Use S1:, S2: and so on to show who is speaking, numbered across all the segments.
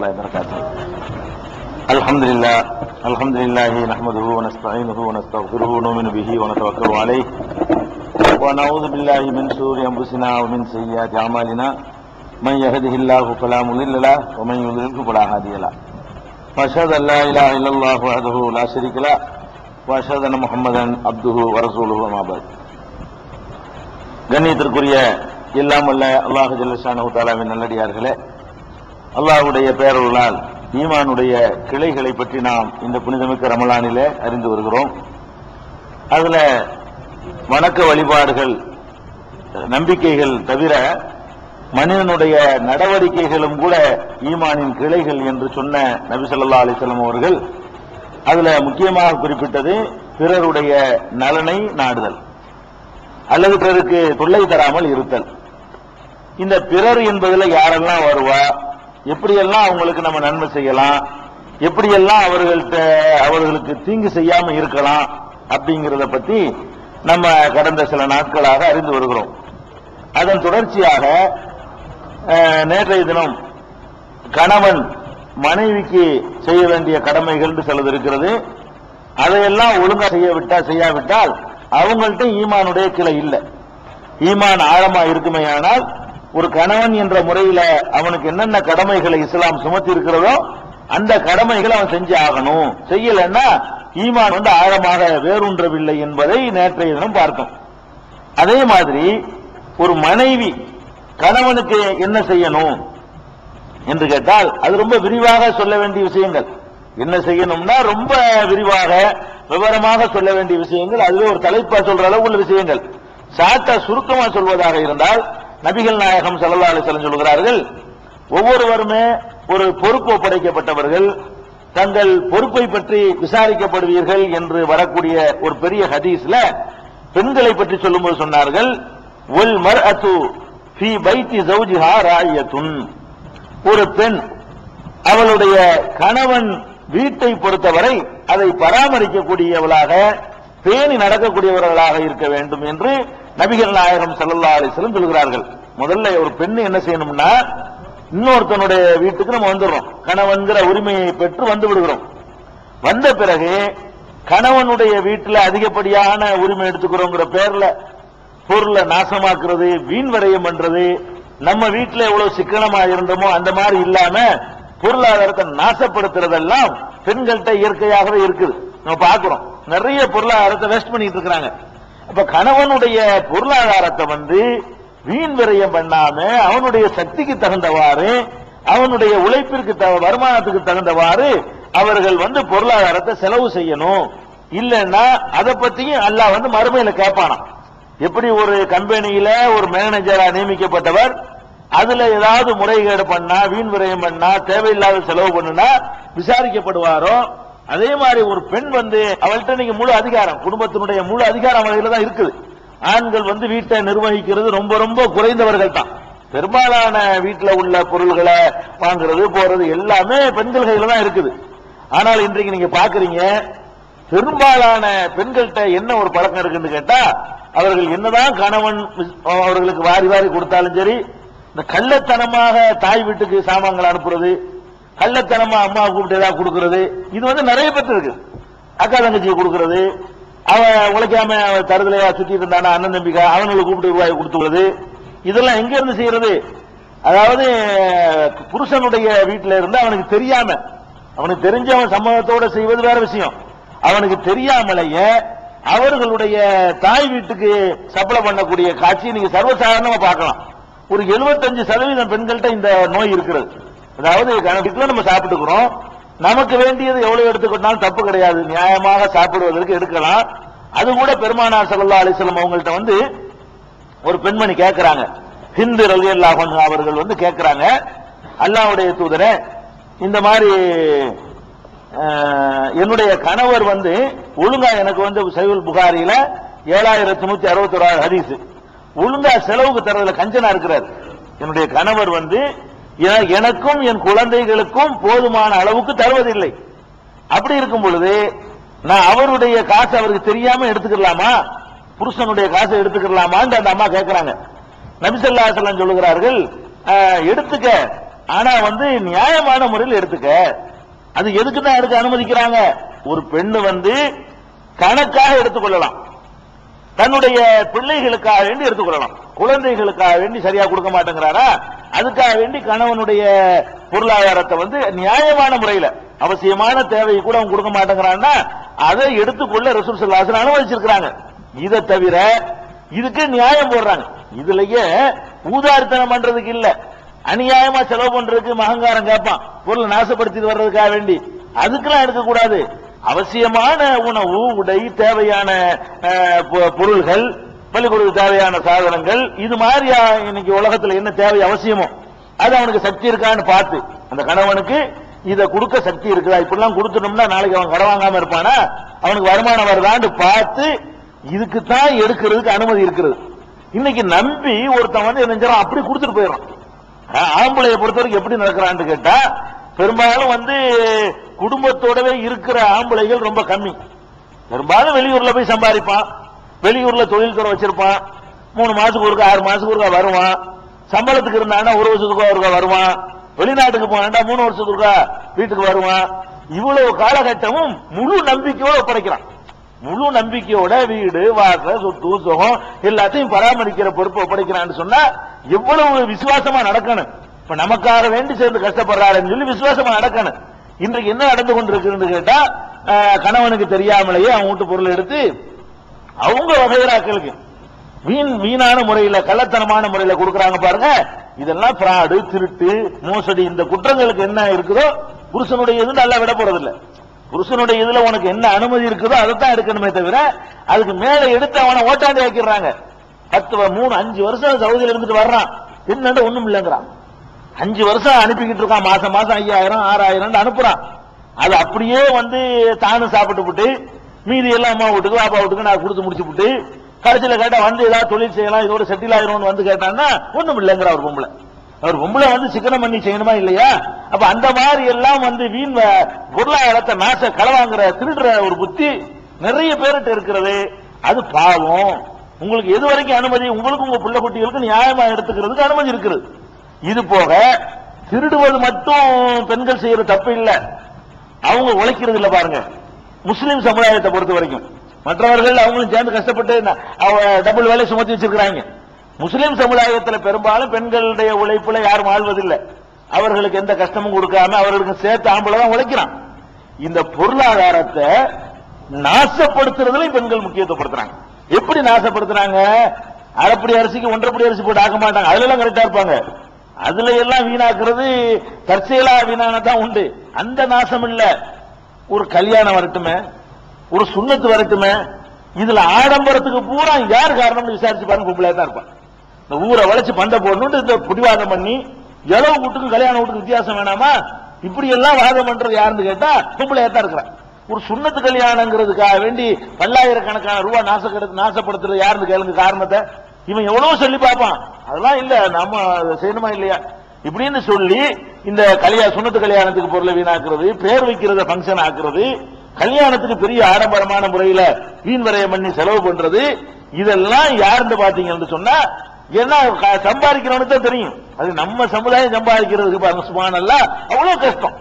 S1: الله وبركاته الحمد لله الحمد لله نحمده ونستعينه ونستغفره ونؤمن به ونتوكل عليه ونعوذ بالله من شرور انفسنا ومن سيئات اعمالنا من يهده الله فلا مضل له ومن يضلل فلا هادي له واشهد ان لا اله الا الله وحده لا شريك له واشهد ان محمدا عبده ورسوله وما بعد கண்ணியத்திற்குரிய எல்லாம் வல்ல அல்லாஹு ஜல்லஷானு தாலாவின் நல்லடியார்களே அல்லாஹ்வுடைய பேரலால் ஈமானுடைய கிளைகளை பற்றி நாம் இந்த புனிதமிக்க ரமலானில அறிந்து வருகிறோம். அதுல வணக்க வழிபாடுகள் நம்பிக்கைகள் தவிர மனிதனுடைய நடவடிக்கைகளும் கூட ஈமானின் கிளைகள் என்று சொன்ன நபிசல்லா ஸல்லல்லாஹு அவர்கள் அதுல முக்கியமாக குறிப்பிட்டது பிறருடைய நலனை நாடுதல் அல்லது பிறருக்கு தொல்லை தராமல் இருத்தல். இந்த பிறர் என்பதில் யாரெல்லாம் வருவா? எப்படியெல்லாம் அவங்களுக்கு நம்ம நன்மை செய்யலாம்? எப்படியெல்லாம் அவர்கள்ட்ட அவர்களுக்கு தீங்கு செய்யாம இருக்கலாம்? அப்படிங்கிறத பத்தி நம்ம கடந்த சில நாட்களாக அறிந்து வருகிறோம். அதன் தொடர்ச்சியாக நேற்றைய தினம் கணவன் மனைவிக்கு செய்ய வேண்டிய கடமைகள் சிலது இருக்கிறது அதையெல்லாம் ஒழுங்கா செய்யவிட்டா செய்யாவிட்டால் அவங்கள்ட்ட ஈமானுடைய கிளை இல்லை. ஈமான் ஆழமா இருக்குமேயானால் ஒரு கணவன் என்ற முறையில அவனுக்கு என்னென்ன கடமைகளை இஸ்லாம் சுமத்தி இருக்கிறதோ அந்த கடமைகளை அவன் செஞ்சு ஆகணும். செய்யலைன்னா ஈமான் வந்து ஆழமாக வேரூன்றவில்லை என்பதை நேற்றைய தினம் பார்த்தோம். அதே மாதிரி ஒரு மனைவி கணவனுக்கு என்ன செய்யணும் என்று கேட்டால் அது ரொம்ப விரிவாக சொல்ல வேண்டிய விஷயங்கள். என்ன செய்யணும்னா ரொம்ப விரிவாக விவரமாக சொல்ல வேண்டிய விஷயங்கள். அதுவே ஒரு தலைப்பா சொல்ற அளவு உள்ள விஷயங்கள். சாட்டா சுருக்கமா சொல்வதாக இருந்தால் நபிகள் நாயகம் ஸல்லல்லாஹு அலிசலம் சொல்கிறார்கள் ஒவ்வொருவருமே ஒரு பொறுப்பு ஒப்படைக்கப்பட்டவர்கள் தங்கள் பொறுப்பை பற்றி விசாரிக்கப்படுவீர்கள் என்று வரக்கூடிய ஒரு பெரிய ஹதீஸ்ல பெண்களை பற்றி சொல்லும்போது சொன்னார்கள் ஒல் மர் அத்து ஃபி பைத்தி ஜௌஜிஹா ராயத்துன் ஒரு பெண் அவளுடைய கணவன் வீட்டை பொறுத்தவரை அதை பராமரிக்கக்கூடியவளாக பேணி நடக்கக்கூடியவர்களாக இருக்க வேண்டும் என்று நபிகள் நாயகம் செல்லல்லா அலைஹி சொல்கிறார்கள். முதல்ல ஒரு பெண் என்ன செய்யணும்னா இன்னொருத்தனுடைய வீட்டுக்கு நம்ம வந்துடுறோம். கணவன்கிற உரிமையை பெற்று வந்து விடுகிறோம். வந்த பிறகு கணவனுடைய வீட்டில் அதிகப்படியான உரிமை எடுத்துக்கிறோங்கிற பேர்ல பொருளை நாசமாக்குறது வீண் விரயம் பண்றது நம்ம வீட்டில் எவ்வளவு சிக்கனமா இருந்தோமோ அந்த மாதிரி இல்லாம பொருளாதாரத்தை நாசப்படுத்துறதெல்லாம் பெண்கள்கிட்ட இயற்கையாகவே இருக்குது. நம்ம பார்க்கிறோம். நிறைய பொருளாதாரத்தை வேஸ்ட் பண்ணிட்டு இருக்கிறாங்க. அப்ப கணவனுடைய பொருளாதாரத்தை வந்து வீண் விரயம் பண்ணாம அவனுடைய சக்திக்கு தகுந்தவாறு அவனுடைய உழைப்பிற்கு வருமானத்துக்கு தகுந்தவாறு அவர்கள் வந்து பொருளாதாரத்தை செலவு செய்யணும். இல்லைன்னா அதை பத்தியும் அல்லாஹ் வந்து மறுமையில கேட்பானாம். எப்படி ஒரு கம்பெனியில ஒரு மேனேஜரா நியமிக்கப்பட்டவர் அதுல ஏதாவது முறைகேடு பண்ணா வீண் விரயம் பண்ணா தேவையில்லாத செலவு பண்ணுனா விசாரிக்கப்படுவாரோ அதே மாதிரி ஒரு பெண் வந்து அவள்கிட்ட நீங்க முழு அதிகாரம் குடும்பத்தினுடைய முழு அதிகாரம் அவர்கள தான் இருக்குது. ஆண்கள் வந்து வீட்டை நிர்வகிக்கிறது ரொம்ப ரொம்ப குறைந்தவர்கள் தான். பெரும்பாலான வீட்டில் உள்ள பொருள்களை வாங்குறது போறது எல்லாமே பெண்கள் கையில தான் இருக்குது. ஆனால் இன்றைக்கு நீங்க பாக்குறீங்க பெரும்பாலான பெண்கள்கிட்ட என்ன ஒரு பழக்கம் இருக்குன்னு கேட்டா அவர்கள் என்னதான் கணவன் அவர்களுக்கு வாரி வாரி கொடுத்தாலும் சரி இந்த கள்ளத்தனமாக தாய் வீட்டுக்கு சாமான்கள் அனுப்புறது கள்ளத்தனமா அம்மா கூப்பிட்டு ஏதாவது கொடுக்கறது. இது வந்து நிறைய பேர் இருக்கு. அக்கா தங்கச்சியை கொடுக்கறது. அவன் உழைக்காம அவன் தருதலையா சுத்திட்டு இருந்தானா அண்ணன் தம்பிக்கா அவனுக்கு கூப்பிட்டு ரூபாய் கொடுத்துள்ளது இதெல்லாம் எங்க இருந்து செய்யறது? அதாவது புருஷனுடைய வீட்டில இருந்து அவனுக்கு தெரியாம அவனுக்கு தெரிஞ்ச அவன் சம்பவத்தோட செய்வது வேற விஷயம். அவனுக்கு தெரியாமலேயே அவர்களுடைய தாய் வீட்டுக்கு சப்ளை பண்ணக்கூடிய காட்சி நீங்க சர்வசாதாரணமா பார்க்கலாம். ஒரு 75% சதவீதம் பெண்கள்கிட்ட இந்த நோய் இருக்கிறது. அதாவது வீட்டுல நம்ம சாப்பிட்டுக்கிறோம். நமக்கு வேண்டியது எவ்வளவு எடுத்துக்கிட்டாலும் தப்பு கிடையாது. நியாயமாக சாப்பிடுவதற்கு எடுக்கலாம். அது கூட பெருமானார் ஸல்லல்லாஹு அலைஹி அவங்கள்ட்ட வந்து ஒரு பெண்மணி கேட்கிறாங்க ஹிந்து ரலியல்லாஹு அவர்கள் வந்து கேட்கிறாங்க அல்லாஹ்வுடைய தூதரே இந்த மாதிரி என்னுடைய கணவர் வந்து ஒழுங்கா எனக்கு வந்து சைவல் புகாரியில ஏழாயிரத்தி நூத்தி அறுபத்தி ஒரு ஹதீஸ். ஒழுங்கா செலவுக்கு தரதுல கஞ்சனா இருக்கிறார். என்னுடைய கணவர் வந்து எனக்கும் என் குழந்தைகளுக்கும் போதுமான அளவுக்கு தருவதில்லை. அப்படி இருக்கும் பொழுது நான் அவருடைய காசு அவருக்கு தெரியாம எடுத்துக்கலாமா? புருஷனுடைய காசை எடுத்துக்கலாமான்னு அந்த அம்மா கேட்கிறாங்க நபிசல்லாசலம் சொல்லுகிறார்கள் எடுத்துக்க. ஆனா வந்து நியாயமான முறையில் எடுத்துக்க. அது எதுக்கு தான் எடுக்க அனுமதிக்கிறாங்க? ஒரு பெண்ணு வந்து கணக்காக எடுத்துக்கொள்ளலாம் தன்னுடைய பிள்ளைகளுக்காக வேண்டி எடுத்துக்கொள்ளலாம் குழந்தைகளுக்காக வேண்டி சரியா கொடுக்க மாட்டேங்கிறாரா? அதுக்காக வேண்டி கணவனுடைய பொருளாதாரத்தை வந்து நியாயமான முறையில அவசியமான தேவையை கூட அவன் கொடுக்க மாட்டேங்கிறான்னா அதை எடுத்துக்கொள்ள ரிசோர்ஸ் லாசன் அனுமதிச்சிருக்கிறாங்க. இதை தவிர இதுக்கு நியாயம் போடுறாங்க. இதுலயே ஊதாரித்தனம் பண்றதுக்கு இல்ல. அநியாயமா செலவு பண்றதுக்கு மகங்காரம் கேட்பான். பொருளை நாசப்படுத்திட்டு வர்றதுக்காக வேண்டி. அதுக்கெல்லாம் எடுக்கக்கூடாது. அவசியமான உணவு உடை தேவையான பொ- பொருள்கள் பள்ளிக்கூடத்துக்கு தேவையான சாதனங்கள் இது மாதிரி இன்னைக்கு உலகத்துல என்ன தேவை அவசியமோ அது அவனுக்கு சக்தி இருக்கான்னு பார்த்து அந்த கணவனுக்கு இதை கொடுக்க சக்தி இருக்குதா? இப்படிலாம் கொடுத்துட்டோம்னா நாளைக்கு அவன் கடன் வாங்காம இருப்பானா? அவனுக்கு வருமானம் வருதான்னு பார்த்து இதுக்கு தான் எடுக்கிறதுக்கு அனுமதி இருக்கிறது இன்னைக்கு நம்பி ஒருத்தன் வந்து என்ன அப்படி கொடுத்துட்டு போயிடறான். ஆம்பளையை ஆம்பளைய பொறுத்தவரைக்கும் எப்படி நடக்கிறான்னு கேட்டா பெரும்பாலும் வந்து குடும்பத்தோடவே இருக்கிற ஆம்பளைகள் ரொம்ப கம்மி. பெரும்பாலும் வெளியூர்ல போய் சம்பாதிப்பான். வெளியூர்ல தொழில் துறை வச்சிருப்பான். மூணு மாசத்துக்கு ஒருக்கா ஆறு மாசத்துக்கு ஒருக்கா வருவான். சம்பளத்துக்கு இருந்தானா ஒரு வருஷத்துக்கு ஒருக்கா வருவான். வெளிநாட்டுக்கு போனா மூணு வருஷத்துக்கு ஒருக்கா வீட்டுக்கு வருவான். இவ்வளவு காலகட்டமும் முழு நம்பிக்கையோட ஒப்படைக்கிறான். முழு நம்பிக்கையோட வீடு வாசல் சொத்து சுகம் எல்லாத்தையும் பராமரிக்கிற பொறுப்பு ஒப்படைக்கிறான்னு சொன்னா எவ்வளவு விசுவாசமா நடக்கணும். இப்ப நமக்காக வேண்டி சேர்ந்து கஷ்டப்படுறாருன்னு சொல்லி விசுவாசமா நடக்கணும். இன்றைக்கு என்ன நடந்து கொண்டிருக்குன்னு கேட்டா கணவனுக்கு தெரியாமலேயே அவன் வீட்டு பொருள் எடுத்து அவங்க வகைராக்களுக்கு வீண் வீணான முறையில கள்ளத்தனமான முறையில கொடுக்கறாங்க பாருங்க. இதெல்லாம் பிராடு திருட்டு மோசடி இந்த குற்றங்களுக்கு என்ன இருக்குதோ புருஷனுடைய இது நல்லா விட போறதில்ல. புருஷனுடைய இதுல உனக்கு என்ன அனுமதி இருக்குதோ அதைத்தான் எடுக்கணுமே தவிர அதுக்கு மேல எடுத்து அவனை ஓட்டாண்டி ஆக்கிடுறாங்க. பத்து மூணு அஞ்சு வருஷம் சவுதியில இருந்துட்டு வர்றான். என்னண்டு ஒண்ணும் இல்லைங்கிறான். அஞ்சு வருஷம் அனுப்பிக்கிட்டு இருக்கான். மாசம் மாசம் ஐயாயிரம் ஆறாயிரம் அனுப்புறான். அது அப்படியே வந்து தானும் சாப்பிட்டு போட்டு மீதி எல்லாம் அம்மா வீட்டுக்கு பாப்பா வீட்டுக்கு நான் கொடுத்து முடிச்சு விட்டு கடைசியில கேட்டா வந்து ஏதாவது தொழில் செய்யலாம் இதோட செட்டில் ஆயிரும்னு வந்து கேட்டான்னா ஒண்ணும் இல்லைங்கிற அவர் பொம்பளை. அவர் பொம்பளை வந்து சிக்கனம் பண்ணி செய்யணுமா இல்லையா? அப்ப அந்த மாதிரி எல்லாம் வந்து வீண் பொருளாதாரத்தை நாச களவாங்கிற திருடுற ஒரு புத்தி நிறைய பேர்கிட்ட இருக்கிறது. அது பாவம். உங்களுக்கு எது வரைக்கும் அனுமதி உங்களுக்கு உங்க பிள்ளை குட்டிகளுக்கு நியாயமா எடுத்துக்கிறதுக்கு அனுமதி இருக்குது. இது போக திருடுவது மட்டும் பெண்கள் செய்யற தப்பு இல்லை. அவங்க உழைக்கிறது இல்லை பாருங்க. முஸ்லிம் சமுதாயத்தை பொறுத்த வரைக்கும். மற்றவர்கள் அவங்களும் சேர்ந்து கஷ்டப்பட்டு அவ டபுள் வேலை சுமத்தி வச்சிருக்கிறாங்க. முஸ்லிம் சமுதாயத்துல பெரும்பாலும் பெண்களுடைய உழைப்புல யாரும் ஆழ்வதில்லை அவர்களுக்கு எந்த கஷ்டமும் கொடுக்காம அவர்களுக்கு சேர்த்து ஆம்பளை தான் உழைக்கிறான். இந்த பொருளாதாரத்தை நாசப்படுத்துறதுல பெண்கள் முக்கியத்துவப்படுத்துறாங்க. எப்படி நாசப்படுத்துறாங்க? அரைப்படி அரிசிக்கு ஒன்றரைப்படி அரிசி போட்டு ஆக்க மாட்டாங்க. அதுல எல்லாம் கரெக்டா இருப்பாங்க. அதுல எல்லாம் வீணாக்குறது தற்செயலா வீணானதான் உண்டு. அந்த நாசம் இல்லை. ஒரு கல்யாணம் வரட்டுமே ஒரு சுண்ணத்து வரட்டுமே இதுல ஆடம்பரத்துக்கு பூரா யார் காரணம்னு விசாரிச்சு பாருங்க பொம்பளையா தான் இருப்பான். இந்த ஊரை வளைச்சு பண்டை போடணும்னு இந்த பிடிவாதம் பண்ணி இளவு வீட்டுக்கும் கல்யாண வீட்டுக்கு வித்தியாசம் வேணாமா? இப்படி எல்லாம் வாதம் பண்றது யாருன்னு கேட்டா பொம்பளையா தான் இருக்கிறான். ஒரு சுண்ணத்து கல்யாணங்கிறதுக்காக வேண்டி பல்லாயிரக்கணக்கான ரூபாய் நாச நாசப்படுத்துறது யாருன்னு கேளுங்க காரணத்தை. இவன் எவ்வளவு சொல்லி பார்ப்பான். அதெல்லாம் இல்ல நம்ம அதை செய்யணுமா இல்லையா? இப்படின்னு சொல்லி இந்த கல்யாண சுண்ணத்து கல்யாணத்துக்கு பொருளை வீணாக்குறது பேர் வைக்கிறத ஃபங்க்ஷன் ஆக்குறது கல்யாணத்துக்கு பெரிய ஆடம்பரமான முறையில வீண் வரையம் பண்ணி செலவு பண்றது இதெல்லாம் யாருன்னு பாத்தீங்கன்னு சொன்னா ஏன்னா க- சம்பாதிக்கிறவனுக்கு தான் தெரியும். அது நம்ம சமுதாயம் சம்பாதிக்கிறதுக்கு பாருங்க சுமானல்ல அவ்வளவு கஷ்டம்.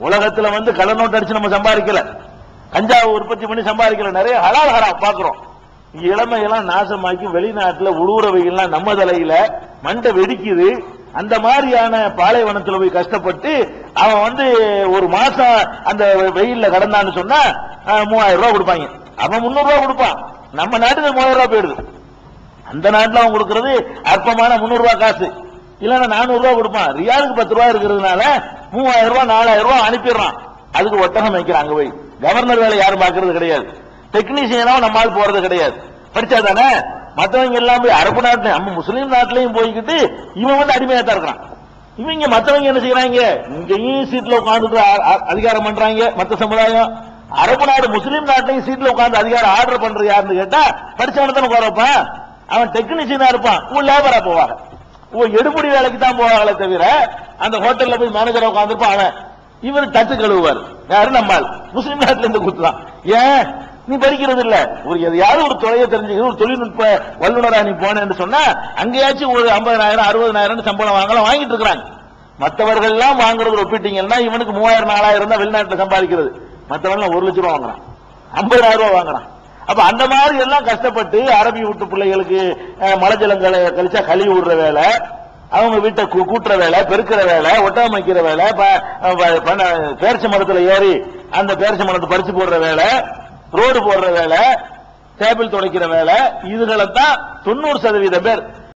S1: உலகத்துல வந்து கள்ள நோட்டு அடிச்சு நம்ம சம்பாதிக்கல. கஞ்சாவை உற்பத்தி பண்ணி சம்பாதிக்கல. நிறைய ஹலால் ஹரா பாக்குறோம். இளமையெல்லாம் நாசமாக்கி வெளிநாட்டுல உழுவுறவைகள்லாம் நம்ம தலையில மண்டை வெடிக்குது. அந்த மாதிரியான பாலைவனத்தில் போய் கஷ்டப்பட்டு அவன் வந்து ஒரு மாசம் அந்த வெயில்ல கடந்தான்னு சொன்னா மூவாயிரம் ரூபாய் கொடுப்பாங்க. அவன் முன்னூறு ரூபாய் கொடுப்பான். நம்ம நாட்டுக்கு மூவாயிரம் ரூபாய் போயிடுது. அந்த நாட்டுல அவன் கொடுக்கறது அற்பமான முன்னூறு ரூபாய் காசு. இல்லைன்னா நானூறு ரூபாய் கொடுப்பான். ரியாலுக்கு பத்து ரூபாய் இருக்கிறதுனால மூவாயிரம் ரூபாய் நாலாயிரம் ரூபாய் அனுப்பிடுறான். அதுக்கு ஒட்டகம் வைக்கிறான் அங்க போய். கவர்னர் வேலை யாரும் பாக்குறது கிடையாது. டெக்னீஷியனாவும் நம்மால் போறது கிடையாது. படிச்சா தானே மற்றவங்க எல்லாம் போய் அரபு நாட்டு நம்ம முஸ்லீம் நாட்டிலையும் போய்கிட்டு இவன் வந்து அடிமையா தான் இருக்கிறான். இவங்க மற்றவங்க என்ன செய்யறாங்க? இங்கேயும் சீட்ல உட்காந்து அதிகாரம் பண்றாங்க மத்த சமுதாயம். அரபு நாடு முஸ்லீம் நாட்டிலையும் சீட்ல உட்காந்து அதிகாரம் ஆர்டர் பண்றது யாருன்னு கேட்டா படிச்சவன தானே உட்காரப்பான் அவன் டெக்னீஷியனா இருப்பான். உன் லேபரா போவாங்க உன் எடுபடி வேலைக்கு தான் போவாங்களே தவிர அந்த ஹோட்டல்ல போய் மேனேஜர் உட்காந்துருப்பான் அவன். இவர் தட்டு கழுவுவார். யாரு? நம்மால் முஸ்லீம் நாட்டுல இருந்து குத்துலாம் ஏன்? நீ படிக்கிறது இல்ல ஒரு எதையாவது ஒரு துறையை தெரிஞ்சுக்கணும் ஒரு தொழில்நுட்ப வல்லுநராக நீ போனேன்னு சொன்னா அங்கேயாச்சும் ஒரு ஐம்பதாயிரம் அறுபதாயிரம் சம்பளம் வாங்கலாம் வாங்கிட்டு இருக்கிறாங்க மற்றவர்கள் எல்லாம் வாங்குறது ஒப்பிட்டீங்கன்னா இவனுக்கு மூவாயிரம் நாலாயிரம் தான் வெளிநாட்டில் சம்பாதிக்கிறது மற்றவன் ஒரு லட்சம் ரூபா வாங்குறான் ஐம்பதாயிரம் ரூபா வாங்குறான் அப்ப அந்த மாதிரி எல்லாம் கஷ்டப்பட்டு அரபி வீட்டு பிள்ளைகளுக்கு மலஜலங்களை கழிச்சா கழுவி விடுற வேலை அவங்க வீட்டை கூட்டுற வேலை பெருக்கிற வேலை ஒட்டகம் வைக்கிற வேலை ப- பண்ண- பேரிச்ச மரத்துல ஏறி அந்த பேரிச்ச மரத்தை பறிச்சு போடுற வேலை ரோடு போடுற வேலை டேபிள் துடைக்கிற வேலை இதுகளை தான் தொண்ணூறு சதவீதம் பேர்.